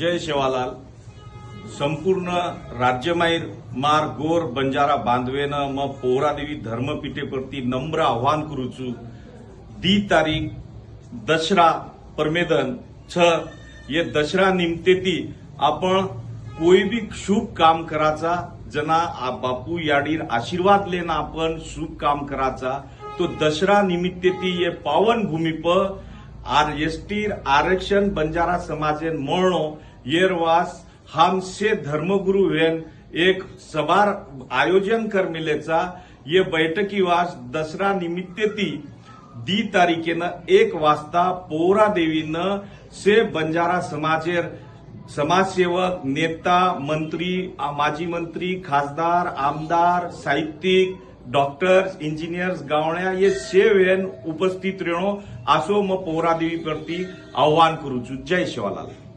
जय शेवालाल. संपूर्ण राज्यमाईर मार गोर बंजारा बांधवेनं म पोहरादेवी धर्मपीठे नम्र आव्हान करूचू दी तारीख दसरा परमेदन छ ये दसरा निमतेती आपण कोई भी शुभ काम कराचा जना आ बापू याडीर आशीर्वाद लेना आपण शुभ काम कराचा. तो दसरा निमित्तेती ये पावन भूमी पर आर एसटीर आरक्षण बंजारा समाजेन मळणो येरवास हमसे धर्मगुरु वेन एक सभार आयोजन कर मिलेचा ये बैठकी वास दसरा निमित्तेती दी तारीखेनं एक वाजता पोरा देवीनं से बंजारा समाजेर समाजसेवक नेता मंत्री माजी मंत्री खासदार आमदार साहित्यिक डॉक्टर्स इंजिनियर्स गावण्या ये सेवेन उपस्थित रेणो आसो म पोहरा पौरादेवी प्रति आव्हान करूचु. जय शिवालाल.